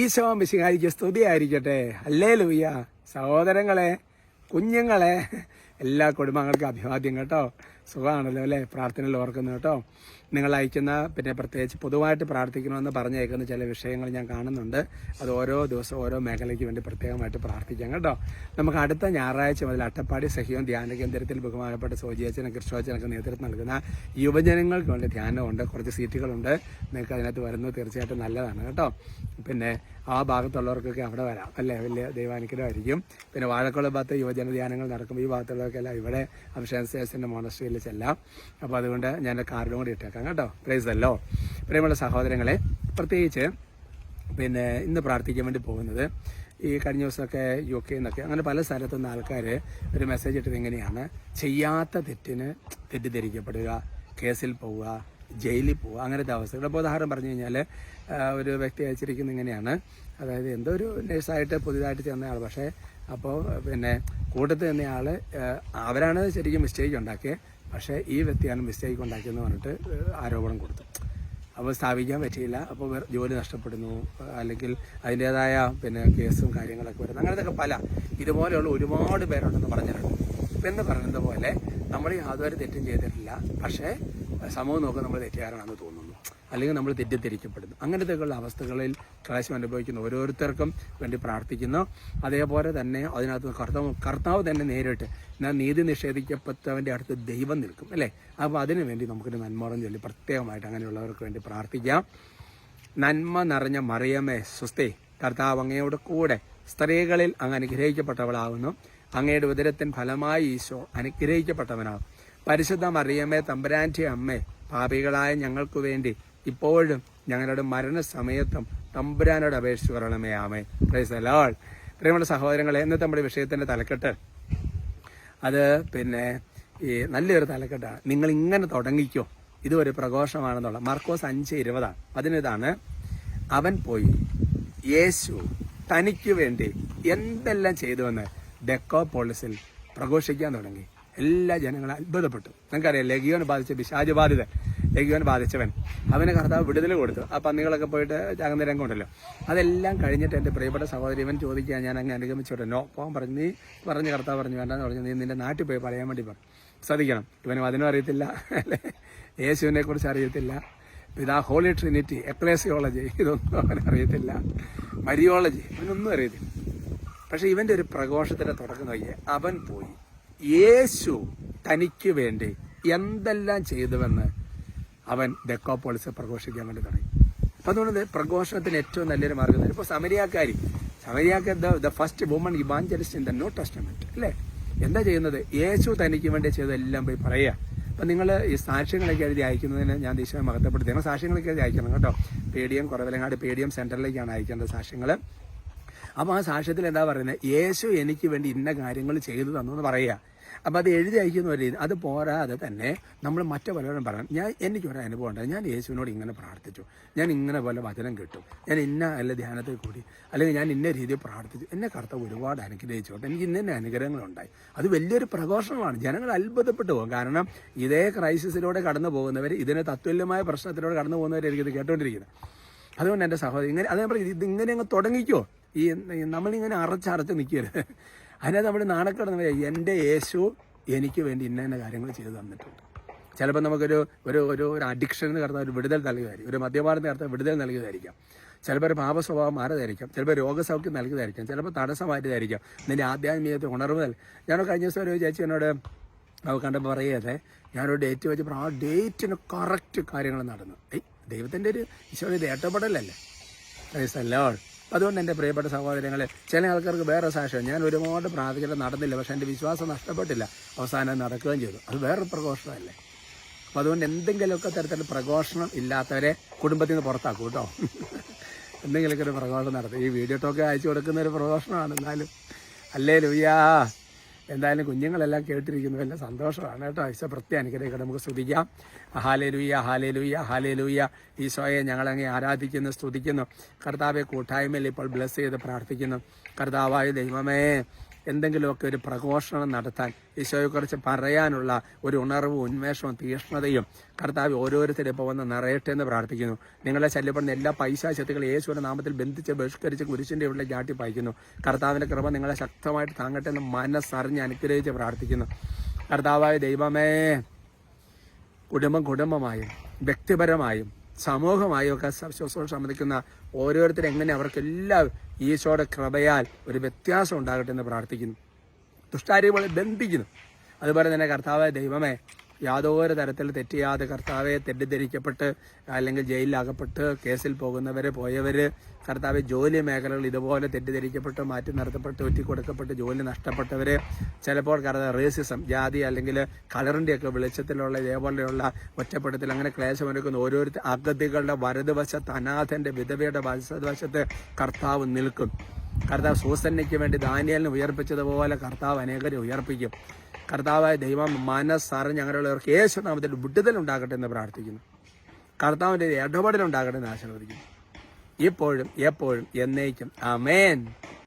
ഈശോ മിശിഹായിക്ക് സ്തുതിയായിരിക്കട്ടെ. അല്ലേ ലൂയ്യ സഹോദരങ്ങളെ കുഞ്ഞുങ്ങളെ എല്ലാ കുടുംബങ്ങൾക്കും അഭിവാദ്യം കേട്ടോ. സുഖമാണല്ലോ അല്ലേ? പ്രാർത്ഥനയിൽ ഓർക്കുന്നു കേട്ടോ. നിങ്ങൾ അയക്കുന്ന പിന്നെ പ്രത്യേകിച്ച് പൊതുവായിട്ട് പ്രാർത്ഥിക്കണമെന്ന് പറഞ്ഞേക്കുന്ന ചില വിഷയങ്ങൾ ഞാൻ കാണുന്നുണ്ട്. അത് ഓരോ ദിവസം ഓരോ മേഖലയ്ക്ക് വേണ്ടി പ്രത്യേകമായിട്ട് പ്രാർത്ഥിക്കാം കേട്ടോ. നമുക്ക് അടുത്ത ഞായറാഴ്ച മുതൽ അട്ടപ്പാടി സഹിയും ധ്യാന കേന്ദ്രത്തിൽ ബഹുമാനപ്പെട്ട സോജിയച്ചനും കൃഷ്ണോച്ചനൊക്കെ നേതൃത്വം നൽകുന്ന യുവജനങ്ങൾക്ക് വേണ്ടി ധ്യാനമുണ്ട്. കുറച്ച് സീറ്റുകളുണ്ട്. നിങ്ങൾക്ക് അതിനകത്ത് വരുന്നത് തീർച്ചയായിട്ടും നല്ലതാണ് കേട്ടോ. പിന്നെ ആ ഭാഗത്തുള്ളവർക്കൊക്കെ അവിടെ വരാം. അല്ലേ? വലിയ ദൈവാനുഗ്രഹമായിരിക്കും. പിന്നെ വാഴക്കുളം ഭാഗത്ത് യുവജന ധ്യാനങ്ങൾ നടക്കും. ഈ ഭാഗത്തുള്ളവർക്കെല്ലാം ഇവിടെ അഭിഷേക അഭിഷേകന്റെ മോണസ്ട്രിയിൽ ചെല്ലാം. അപ്പോൾ അതുകൊണ്ട് ഞാൻ കാർഡും കൂടി ഇട്ടേക്കാം. കേട്ടോ. പ്രൈസ് അല്ലോ പ്രിയമുള്ള സഹോദരങ്ങളെ പ്രത്യേകിച്ച് പിന്നെ ഇന്ന് പ്രാർത്ഥിക്കാൻ വേണ്ടി പോകുന്നത് ഈ കഴിഞ്ഞ ദിവസമൊക്കെ യു കെ എന്നൊക്കെ അങ്ങനെ പല സ്ഥലത്തുനിന്ന് ആൾക്കാർ ഒരു മെസ്സേജ് ഇട്ടത് എങ്ങനെയാണ് ചെയ്യാത്ത തെറ്റിന് തെറ്റിദ്ധരിക്കപ്പെടുക കേസിൽ പോവുക ജയിലിൽ പോവുക അങ്ങനത്തെ അപ്പോൾ ഉദാഹരണം പറഞ്ഞു കഴിഞ്ഞാൽ ഒരു വ്യക്തി അയച്ചിരിക്കുന്നത് ഇങ്ങനെയാണ്. അതായത് എന്തോ ഒരു നേഴ്സായിട്ട് പുതിയതായിട്ട് ചെന്നയാൾ പക്ഷേ അപ്പോൾ പിന്നെ കൂട്ടത്തിൽ തന്നെയാൾ അവരാണ് ശരിക്കും മിസ്റ്റേക്ക് ഉണ്ടാക്കിയത് പക്ഷേ ഈ വ്യക്തിയാണ് മിസ്റ്റേക്ക് ഉണ്ടാക്കിയെന്ന് പറഞ്ഞിട്ട് ആരോപണം കൊടുത്തു. അപ്പോൾ സ്ഥാപിക്കാൻ പറ്റിയില്ല. അപ്പോൾ ജോലി നഷ്ടപ്പെടുന്നു. അല്ലെങ്കിൽ അതിന്റേതായ പിന്നെ കേസും കാര്യങ്ങളൊക്കെ വരുന്നു. അങ്ങനത്തെയൊക്കെ പല. ഇതുപോലെയുള്ള ഒരുപാട് പേരുണ്ടെന്ന് പറഞ്ഞിട്ടുണ്ട്. ഇപ്പം എന്ന് പറയുന്നത് പോലെ നമ്മൾ യാതൊരു തെറ്റും ചെയ്തിട്ടില്ല. പക്ഷേ സമൂഹം നോക്കുക നമ്മൾ തെറ്റുകാരനാണെന്ന് തോന്നുന്നു. അല്ലെങ്കിൽ നമ്മൾ തെറ്റിദ്ധരിക്കപ്പെടുന്നു. അങ്ങനത്തെയുള്ള അവസ്ഥകളിൽ ക്ലേശം അനുഭവിക്കുന്ന ഓരോരുത്തർക്കും വേണ്ടി പ്രാർത്ഥിക്കുന്നു. അതേപോലെ തന്നെ അതിനകത്ത് കർത്താവ് കർത്താവ് തന്നെ നേരിട്ട് എന്നാൽ നീതി നിഷേധിക്കപ്പെട്ടവന്റെ അടുത്ത് ദൈവം നിൽക്കും അല്ലേ? അപ്പോൾ അതിനു വേണ്ടി നമുക്കൊരു നന്മോളം ചൊല്ലി പ്രത്യേകമായിട്ട് അങ്ങനെയുള്ളവർക്ക് വേണ്ടി പ്രാർത്ഥിക്കാം. നന്മ നിറഞ്ഞ മറിയമേ സ്വസ്തേ കർത്താവ് അങ്ങയോട് കൂടെ സ്ത്രീകളിൽ അങ്ങ് അനുഗ്രഹിക്കപ്പെട്ടവളാകുന്നു അങ്ങയുടെ ഉദരത്തിൻ ഫലമായി ഈശോ അനുഗ്രഹിക്കപ്പെട്ടവനാകും പരിശുദ്ധ മറിയമ്മേ തമ്പുരാന്റെ അമ്മേ പാപികളായ ഞങ്ങൾക്കു വേണ്ടി ഇപ്പോഴും ഞങ്ങളുടെ മരണസമയത്തും തമ്പുരാനോട് അപേക്ഷിച്ച് പറയണമേ ആമേ പ്രൈസ് അലോൾ പ്രിയമുള്ള സഹോദരങ്ങളെ ഇന്നത്തെ നമ്മുടെ വിഷയത്തിന്റെ തലക്കെട്ട്. അത് പിന്നെ ഈ നല്ലൊരു തലക്കെട്ടാണ്. നിങ്ങൾ ഇങ്ങനെ തുടങ്ങിക്കോ. ഇതൊരു പ്രഘോഷമാണെന്നുള്ള. മാർക്കോസ് അഞ്ച് ഇരുപതാണ്. അതിനിതാണ് അവൻ പോയി. യേശു തനിക്ക് വേണ്ടി എന്തെല്ലാം ചെയ്തുവെന്ന് ഡെക്കോ പോളിസിൽ പ്രഘോഷിക്കാൻ തുടങ്ങി. എല്ലാ ജനങ്ങളും അത്ഭുതപ്പെട്ടു. നിങ്ങൾക്കറിയാം ലഗിയോന് ബാധിച്ച പിശാജ് ബാധിതൻ ലഗിയോൻ ബാധിച്ചവൻ. അവനെ കർത്താവ് വിടുതൽ കൊടുത്തു. ആ പന്നികളൊക്കെ പോയിട്ട് ചാകുന്ന രംഗം ഉണ്ടല്ലോ അതെല്ലാം കഴിഞ്ഞിട്ട് എന്റെ പ്രിയപ്പെട്ട സഹോദരി ഇവൻ ചോദിക്കുക ഞാൻ അങ്ങ് അനുഗമിച്ചു നോ. പോകാൻ പറഞ്ഞു നീ പറഞ്ഞ് കർത്താവ് പറഞ്ഞു വേണ്ടെന്ന് പറഞ്ഞു. നീ നിന്റെ നാട്ടിൽ പോയി പറയാൻ വേണ്ടി പറഞ്ഞു. ശ്രദ്ധിക്കണം. ഇവനും അതിനും അറിയത്തില്ല അല്ലേ? യേശുവിനെ കുറിച്ച് അറിയത്തില്ല. പിതാ ഹോളി ട്രിനിറ്റി എക്ലേസിയോളജി ഇതൊന്നും അവൻ അറിയത്തില്ല. മരിയോളജി ഇവനൊന്നും അറിയത്തില്ല. പക്ഷെ ഇവന്റെ ഒരു പ്രഘോഷത്തിന്റെ തുടക്കം നോക്കിയേ അവൻ പോയി. യേശു തനിക്ക് വേണ്ടി എന്തെല്ലാം ചെയ്തുവെന്ന് അവൻ ഡെക്കോപോളിസ് പ്രഘോഷിക്കാൻ വേണ്ടി തുടങ്ങി. അപ്പൊ അതുകൊണ്ട് പ്രഘോഷണത്തിന് ഏറ്റവും നല്ലൊരു മാർഗം ഇപ്പൊ സമരിയാക്കാരി. സമരിയാക്ക the first woman evangelist in the new testament അല്ലേ? എന്താ ചെയ്യുന്നത്? യേശു തനിക്ക് വേണ്ടി ചെയ്തതെല്ലാം പോയി പറയുക. അപ്പൊ നിങ്ങൾ ഈ സാക്ഷ്യങ്ങളൊക്കെ എഴുതി അയക്കുന്നതിന് ഞാൻ ദേശീയ മഹത്വപ്പെടുത്തി ഞങ്ങൾ സാക്ഷ്യങ്ങളൊക്കെ എഴുതി അയക്കണം കേട്ടോ. P D M Kuravilangad P D M സെന്ററിലേക്കാണ് അയക്കേണ്ടത് സാക്ഷ്യങ്ങൾ അപ്പോൾ ആ സാക്ഷ്യത്തിൽ എന്താ പറയുന്നത്? യേശു എനിക്ക് വേണ്ടി ഇന്ന കാര്യങ്ങൾ ചെയ്തു തന്നു എന്ന് പറയുക. അപ്പോൾ അത് എഴുതി അയക്കുന്ന രീതി. അത് പോരാതെ തന്നെ നമ്മൾ മറ്റു പലരും പറയണം ഞാൻ എനിക്കൊരു അനുഭവം ഉണ്ടായി. ഞാൻ യേശുവിനോട് ഇങ്ങനെ പ്രാർത്ഥിച്ചു. ഞാൻ ഇങ്ങനെ പോലെ വചനം കിട്ടും. ഞാൻ ഇന്ന അല്ല ധ്യാനത്തിൽ കൂടി. അല്ലെങ്കിൽ ഞാൻ ഇന്ന രീതിയിൽ പ്രാർത്ഥിച്ചു. എന്നെ കർത്താവ് ഒരുപാട് അനുഗ്രഹിച്ചോട്ടെ എനിക്ക് ഇന്ന അനുഗ്രഹങ്ങളുണ്ടായി അത് വലിയൊരു പ്രഘോഷമാണ് ജനങ്ങൾ അത്ഭുതപ്പെട്ടു പോകും. കാരണം ഇതേ ക്രൈസിസിലൂടെ കടന്നു പോകുന്നവർ ഇതിന് തത്തുല്യമായ പ്രശ്നത്തിലൂടെ കടന്നു പോകുന്നവരായിരിക്കും ഇത് കേട്ടോണ്ടിരിക്കുന്നത് അതുകൊണ്ട് എന്റെ സഹോദരി ഇങ്ങനെ അതേ പറയും ഇത് ഇങ്ങനെ അങ്ങ് തുടങ്ങിക്കോ. ഈ നമ്മളിങ്ങനെ അറച്ചറച്ച് നിൽക്കരുത് അതിനകത്ത് നമ്മൾ നാണക്കടന്ന് എന്റെ യേശു എനിക്ക് വേണ്ടി ഇന്ന ഇന്ന കാര്യങ്ങൾ ചെയ്തു തന്നിട്ടുണ്ട്. ചിലപ്പോൾ നമുക്കൊരു ഒരു ഒരു ഒരു അഡിക്ഷന് കടന്ന ഒരു വിടുതൽ നൽകിയതായിരിക്കും ഒരു മദ്യപാനത്തിന് നടത്താൻ വിടുതൽ നൽകിയതായിരിക്കും ചിലപ്പോൾ ഒരു പാപ സ്വഭാവം മാറിയതായിരിക്കും ചിലപ്പോൾ രോഗസൗഖ്യം നൽകിയതായിരിക്കും ചിലപ്പോൾ തടസ്സം നിന്റെ ആധ്യാത്മികത്തെ ഉണർവ് ഞാൻ കഴിഞ്ഞ ദിവസം ഒരു ചേച്ചി എന്നോട് അവ കണ്ടപ്പോൾ പറയതെ ഞാനൊരു ഡേറ്റ് വെച്ചപ്പോൾ ആ ഡേറ്റിന് കറക്റ്റ് കാര്യങ്ങൾ നടന്നു. ഏയ് ദൈവത്തിന്റെ ഒരു ഈശോയുടെ ഇത് ഏട്ടപ്പെടലല്ലേ? അല്ലോ അതുകൊണ്ട് എന്റെ പ്രിയപ്പെട്ട സഹോദരങ്ങളെ ചില ആൾക്കാർക്ക് വേറെ സാക്ഷ്യം. ഞാൻ ഒരുപാട് പ്രാർത്ഥിച്ചിട്ട് നടന്നില്ല പക്ഷെ എന്റെ വിശ്വാസം നഷ്ടപ്പെട്ടില്ല. അവസാനം നടക്കുകയും ചെയ്തു. അത് വേറൊരു പ്രഘോഷണമല്ലേ? അപ്പോൾ അതുകൊണ്ട് എന്തെങ്കിലുമൊക്കെ തരത്തിൽ പ്രഘോഷണം ഇല്ലാത്തവരെ കുടുംബത്തിൽ നിന്ന് പുറത്താക്കും കേട്ടോ. എന്തെങ്കിലുമൊക്കെ ഒരു പ്രഘോഷണം നടത്തും. ഈ വീഡിയോ ടോക്ക് അയച്ചു കൊടുക്കുന്ന ഒരു പ്രഘോഷണമാണ് എന്നാലും. അല്ലേ ലുയ്യാ എന്തായാലും കുഞ്ഞുങ്ങളെല്ലാം കേട്ടിരിക്കുന്നു വലിയ സന്തോഷമാണ് കേട്ടോ. ഈശോ പ്രത്യേക അനുഗ്രഹിക്കട്ടെ നമുക്ക് സ്തുതിക്കാം. ഹാലേ ലുയ്യ ഹാലേ ലുയ്യ ഹാലേ ലുയ്യ ഈശോയെ ഞങ്ങളങ്ങ് ആരാധിക്കുന്നു സ്തുതിക്കുന്നു. കർത്താവെ കൂട്ടായ്മയിൽ ഇപ്പോൾ ബ്ലസ് ചെയ്ത് പ്രാർത്ഥിക്കുന്നു. കർത്താവായ ദൈവമേ എന്തെങ്കിലുമൊക്കെ ഒരു പ്രഘോഷണം നടത്താൻ ഈശോയെക്കുറിച്ച് പറയാനുള്ള ഒരു ഉണർവും ഉന്മേഷവും തീഷ്ണതയും കർത്താവ് ഓരോരുത്തരും ഇപ്പോൾ വന്ന് നിറയട്ടെ എന്ന് പ്രാർത്ഥിക്കുന്നു. നിങ്ങളെ ശല്യപ്പെടുന്ന എല്ലാ പൈശാശക്തികളും യേശുവിന്റെ നാമത്തിൽ ബന്ധിച്ച് ബഹിഷ്കരിച്ച് കുരിശിന്റെ ഉള്ളിൽ ചാട്ടി പായിക്കുന്നു. കർത്താവിന്റെ കൃപ നിങ്ങളെ ശക്തമായിട്ട് താങ്ങട്ടെ എന്ന് മനസ്സറിഞ്ഞ് അനുഗ്രഹിച്ച് പ്രാർത്ഥിക്കുന്നു. കർത്താവായ ദൈവമേ കുടുംബം കുടുംബമായും വ്യക്തിപരമായും സമൂഹമായും ഒക്കെ ശുശ്രൂഷ സംബന്ധിക്കുന്ന ഓരോരുത്തരും എങ്ങനെ അവർക്കെല്ലാം ഈശോയുടെ കൃപയാൽ ഒരു വ്യത്യാസം ഉണ്ടാകട്ടെ എന്ന് പ്രാർത്ഥിക്കുന്നു. ദുഷ്ടാരികളെ ബന്ധിക്കുന്നു. അതുപോലെ തന്നെ കർത്താവായ ദൈവമേ യാതൊരു തരത്തിൽ തെറ്റിയാതെ കർത്താവെ തെറ്റിദ്ധരിക്കപ്പെട്ട് അല്ലെങ്കിൽ ജയിലിലാകപ്പെട്ട് കേസിൽ പോകുന്നവർ പോയവർ കർത്താവ് ജോലി മേഖലകൾ ഇതുപോലെ തെറ്റിദ്ധരിക്കപ്പെട്ട് മാറ്റി നിർത്തപ്പെട്ട് ഒറ്റിക്കൊടുക്കപ്പെട്ട് ജോലി നഷ്ടപ്പെട്ടവർ ചിലപ്പോൾ കർത്താവ് റേസിസം ജാതി അല്ലെങ്കിൽ കളറിന്റെയൊക്കെ വെളിച്ചത്തിലുള്ള ഇതേപോലെയുള്ള ഒറ്റപ്പെടുത്തൽ അങ്ങനെ ക്ലേശമൊരുക്കുന്ന ഓരോരുത്തർ അഗതികളുടെ വലതുവശത്ത് അനാഥന്റെ വിധവയുടെ വലതുവശത്ത് കർത്താവ് നിൽക്കും. കർത്താവ് സൂസന്നയ്ക്ക് വേണ്ടി ദാനിയലിനെ ഉയർപ്പിച്ചതുപോലെ കർത്താവ് അനേകരെ ഉയർപ്പിക്കും. കർത്താവായ ദൈവം മനസ്സറിഞ്ഞ് അങ്ങനെയുള്ളവർക്ക് യേശു നാമത്തിൽ വിടുതൽ ഉണ്ടാകട്ടെ എന്ന് പ്രാർത്ഥിക്കുന്നു. കർത്താവിന്റെ ഇടപെടൽ ഉണ്ടാകട്ടെ എന്ന് ആശീർവദിക്കുന്നു. ഇപ്പോഴും എപ്പോഴും എന്നേക്കും. അമേൻ